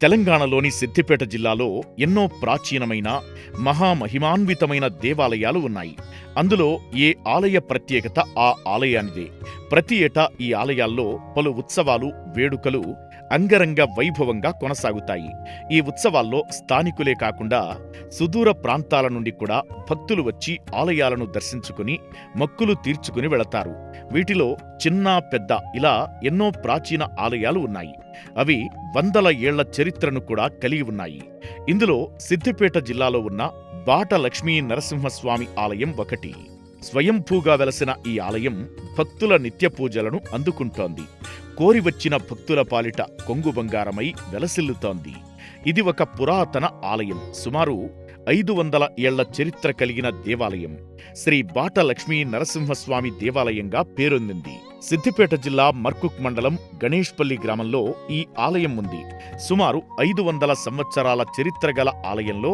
తెలంగాణలోని సిద్దిపేట జిల్లాలో ఎన్నో ప్రాచీనమైన మహామహిమాన్వితమైన దేవాలయాలు ఉన్నాయి. అందులో ఏ ఆలయ ప్రత్యేకత ఆ ఆలయానిదే. ప్రతి ఏటా ఈ ఆలయాల్లో పలు ఉత్సవాలు వేడుకలు అంగరంగ వైభవంగా కొనసాగుతాయి. ఈ ఉత్సవాల్లో స్థానికులే కాకుండా సుదూర ప్రాంతాల నుండి కూడా భక్తులు వచ్చి ఆలయాలను దర్శించుకుని మొక్కులు తీర్చుకుని వెళతారు. వీటిలో చిన్న పెద్ద ఇలా ఎన్నో ప్రాచీన ఆలయాలు ఉన్నాయి. అవి వందల ఏళ్ళ చరిత్రను కూడా కలిగి ఉన్నాయి. ఇందులో సిద్దిపేట జిల్లాలో ఉన్న బాట లక్ష్మీ నరసింహస్వామి ఆలయం ఒకటి. స్వయంభూగా వెలసిన ఈ ఆలయం భక్తుల నిత్య పూజలను అందుకుంటోంది. కోరి వచ్చిన భక్తుల పాలిట కొంగు బంగారమై వెలసిల్లుతోంది. ఇది ఒక పురాతన ఆలయం. సుమారు ఐదు వందల ఏళ్ళ చరిత్ర కలిగిన దేవాలయం. శ్రీ బాట లక్ష్మీ నరసింహస్వామి దేవాలయంగా పేరొందింది. సిద్దిపేట జిల్లా మర్కుక్ మండలం గణేష్పల్లి గ్రామంలో ఈ ఆలయం ఉంది. సుమారు ఐదు వందల సంవత్సరాల చరిత్ర గల ఆలయంలో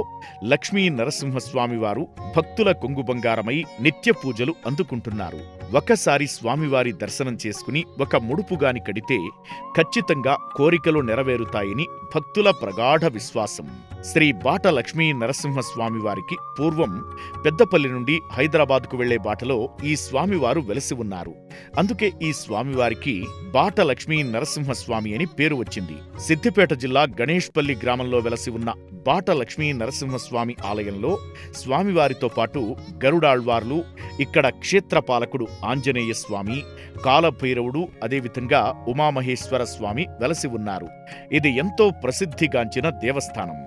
లక్ష్మీ నరసింహస్వామి వారు భక్తుల కొంగు బంగారమై నిత్య పూజలు అందుకుంటున్నారు. ఒకసారి స్వామివారి దర్శనం చేసుకుని ఒక ముడుపుగాని కడితే ఖచ్చితంగా కోరికలు నెరవేరుతాయని భక్తుల ప్రగాఢ విశ్వాసం. శ్రీ బాట లక్ష్మీ నరసింహస్వామివారికి పూర్వం పెద్దపల్లి నుండి హైదరాబాద్కు వెళ్ళే బాటలో ఈ స్వామివారు వెలసి ఉన్నారు. అందుకే ఈ స్వామివారికి బాట లక్ష్మీ నరసింహస్వామి అని పేరు వచ్చింది. సిద్దిపేట జిల్లా గణేష్పల్లి గ్రామంలో వెలసి ఉన్న బాట లక్ష్మీ నరసింహస్వామి ఆలయంలో స్వామివారితో పాటు గరుడాళ్వార్లు ఇక్కడ క్షేత్రపాలకుడు ఆంజనేయ స్వామి కాలభైరవుడు అదేవిధంగా ఉమామహేశ్వర స్వామి వెలసి ఉన్నారు. ఇది ఎంతో ప్రసిద్ధిగాంచిన దేవస్థానం.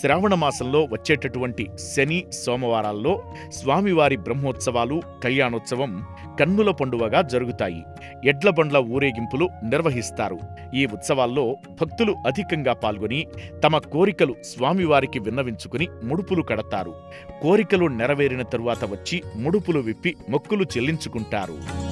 శ్రావణ మాసంలో వచ్చేటటువంటి శని సోమవారాల్లో స్వామివారి బ్రహ్మోత్సవాలు కళ్యాణోత్సవం కన్నుల పండువగా జరుగుతాయి. ఎడ్ల బండ్ల ఊరేగింపులు నిర్వహిస్తారు. ఈ ఉత్సవాల్లో భక్తులు అధికంగా పాల్గొని తమ కోరికలు స్వామివారికి విన్నవించుకుని ముడుపులు కడతారు. కోరికలు నెరవేరిన తరువాత వచ్చి ముడుపులు విప్పి మొక్కులు చెల్లించుకుంటారు.